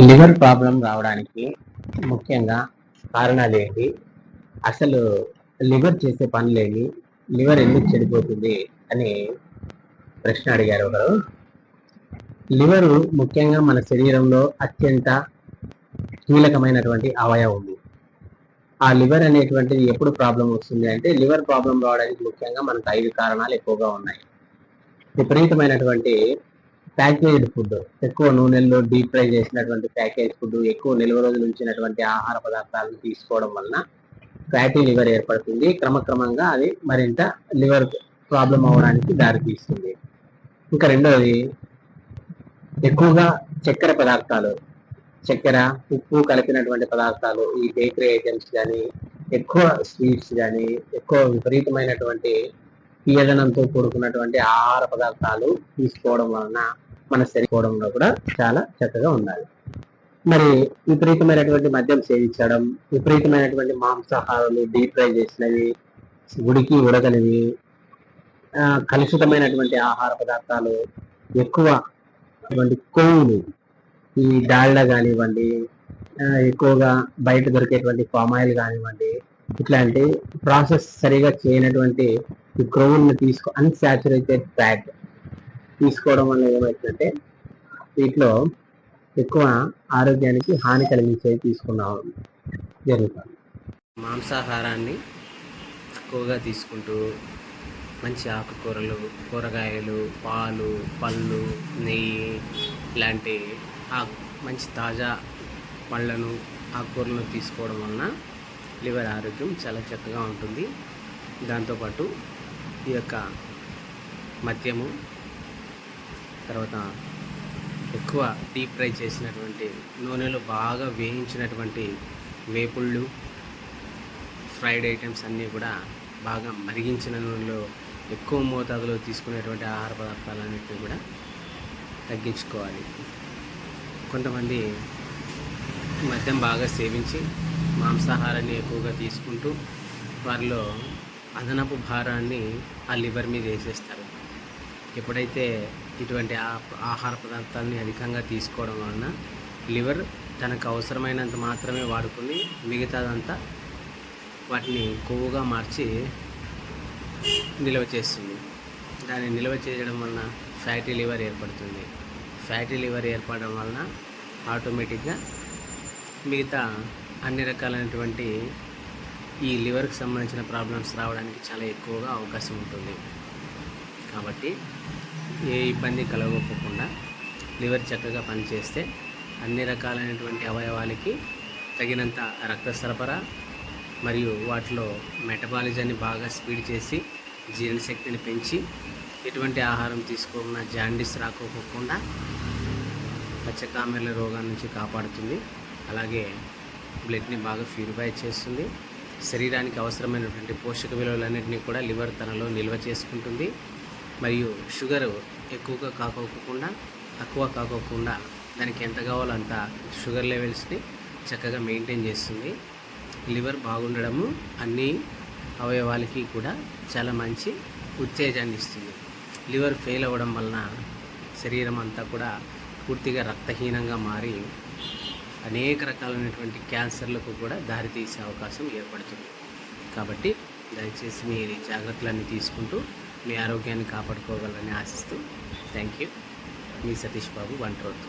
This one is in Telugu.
లివర్ ప్రాబ్లం రావడానికి ముఖ్యంగా కారణాలు ఏంటి? అసలు లివర్ చేసే పనులేమి లివర్ ఎందుకు చెడిపోతుంది అని ప్రశ్న అడిగారు ఒకరు. లివరు ముఖ్యంగా మన శరీరంలో అత్యంత కీలకమైనటువంటి అవయవం ఉంది. ఆ లివర్ అనేటువంటిది ఎప్పుడు ప్రాబ్లం వస్తుంది అంటే లివర్ ప్రాబ్లం రావడానికి ముఖ్యంగా మనకు ఐదు కారణాలు ఎక్కువగా ఉన్నాయి. విపరీతమైనటువంటి ప్యాకేజ్డ్ ఫుడ్. ఎక్కువ నూనెల్లో డీప్ ఫ్రై చేసినటువంటి ప్యాకేజ్ ఫుడ్ ఎక్కువ నిల్వ రోజులు ఉంచినటువంటి ఆహార పదార్థాలను తీసుకోవడం వలన ఫ్యాటీ లివర్ ఏర్పడుతుంది. క్రమక్రమంగా అది మరింత లివర్ ప్రాబ్లం అవడానికి దారితీస్తుంది. ఇంకా రెండవది ఎక్కువగా చక్కెర పదార్థాలు. చక్కెర ఉప్పు కలిపినటువంటి పదార్థాలు ఈ బేకరీ ఐటమ్స్ కానీ ఎక్కువ స్వీట్స్ కానీ ఎక్కువ విపరీతమైనటువంటి తీయదనంతో కూడుకున్నటువంటి ఆహార పదార్థాలు తీసుకోవడం వలన మన శరీరంలో కూడా చాలా చక్కగా ఉండాలి. మరి విపరీతమైనటువంటి మద్యం సేవించడం విపరీతమైనటువంటి మాంసాహారాలు డీప్ ఫ్రై చేసినవి ఉడికి ఉడకనివి కలుషితమైనటువంటి ఆహార పదార్థాలు ఎక్కువ అటువంటి కొవ్వులు ఈ డాల్డా కానివ్వండి ఎక్కువగా బయట దొరికేటువంటి పామాయిల్ కానివ్వండి ఇట్లాంటి ప్రాసెస్ సరిగా చేయనటువంటి ఈ క్రొవ్వులను తీసుకో అన్సాచురేటెడ్ ఫ్యాట్ తీసుకోవడం వల్ల ఏమవుతుందంటే వీటిలో ఎక్కువ ఆరోగ్యానికి హాని కలిగించేవి తీసుకున్నాం జరుగుతుంది మాంసాహారాన్ని ఎక్కువగా తీసుకుంటూ మంచి ఆకుకూరలు కూరగాయలు పాలు పళ్ళు నెయ్యి ఇలాంటి ఆ మంచి తాజా పళ్ళను ఆకుకూరలను తీసుకోవడం వలన లివర్ ఆరోగ్యం చాలా చక్కగా ఉంటుంది. దాంతోపాటు ఈ యొక్క మద్యము తర్వాత ఎక్కువ డీప్ ఫ్రై చేసినటువంటి నూనెలో బాగా వేయించినటువంటి వేపుళ్ళు ఫ్రైడ్ ఐటమ్స్ అన్నీ కూడా బాగా మరిగించిన నూనెలో ఎక్కువ మోతాదులో తీసుకునేటువంటి ఆహార పదార్థాలన్నింటినీ కూడా తగ్గించుకోవాలి. కొంతమంది మద్యం బాగా సేవించి మాంసాహారాన్ని ఎక్కువగా తీసుకుంటూ వారిలో అదనపు భారాన్ని ఆ లివర్ మీద వేసేస్తారు. ఎప్పుడైతే ఇటువంటి ఆ- ఆహార పదార్థాలని అధికంగా తీసుకోవడం వలన లివర్ తనకు అవసరమైనంత మాత్రమే వాడుకుని మిగతాదంతా వాటిని కొవ్వుగా మార్చి నిల్వ చేస్తుంది. దాన్ని నిల్వ చేయడం వలన ఫ్యాటీ లివర్ ఏర్పడుతుంది. ఫ్యాటీ లివర్ ఏర్పడడం వలన ఆటోమేటిక్గా మిగతా అన్ని రకాలైనటువంటి ఈ లివర్కి సంబంధించిన ప్రాబ్లమ్స్ రావడానికి చాలా ఎక్కువగా అవకాశం ఉంటుంది. కాబట్టి ఏ ఇబ్బంది కలగకుండా లివర్ చక్కగా పనిచేస్తే అన్ని రకాలైనటువంటి అవయవాలకి తగినంత రక్త సరఫరా మరియు వాటిలో మెటబాలిజాన్ని బాగా స్పీడ్ చేసి జీర్ణశక్తిని పెంచి ఎటువంటి ఆహారం తీసుకోకుండా జాండీస్ రాకోకుండా పచ్చకామెర్ల రోగాల నుంచి కాపాడుతుంది. అలాగే బ్లడ్ని బాగా ప్యూరిఫై చేస్తుంది. శరీరానికి అవసరమైనటువంటి పోషక విలువలన్నింటినీ కూడా లివర్ తనలో నిల్వ చేసుకుంటుంది. మరియు షుగర్ ఎక్కువగా కాకోకుండా తక్కువ కాకోకుండా దానికి ఎంత కావాలో అంత షుగర్ లెవెల్స్ని చక్కగా మెయింటైన్ చేస్తుంది. లివర్ బాగుండడము అన్ని అవయవాలకి కూడా చాలా మంచి ఉత్తేజాన్ని ఇస్తుంది. లివర్ ఫెయిల్ అవ్వడం వలన శరీరం అంతా కూడా పూర్తిగా రక్తహీనంగా మారి అనేక రకాలైనటువంటి క్యాన్సర్లకు కూడా దారితీసే అవకాశం ఏర్పడుతుంది. కాబట్టి దయచేసి మీ జాగ్రత్తలన్నీ తీసుకుంటూ మీ ఆరోగ్యాన్ని కాపాడుకోగలని ఆశిస్తూ థ్యాంక్ యూ. మీ సతీష్ బాబు వంటరోతు.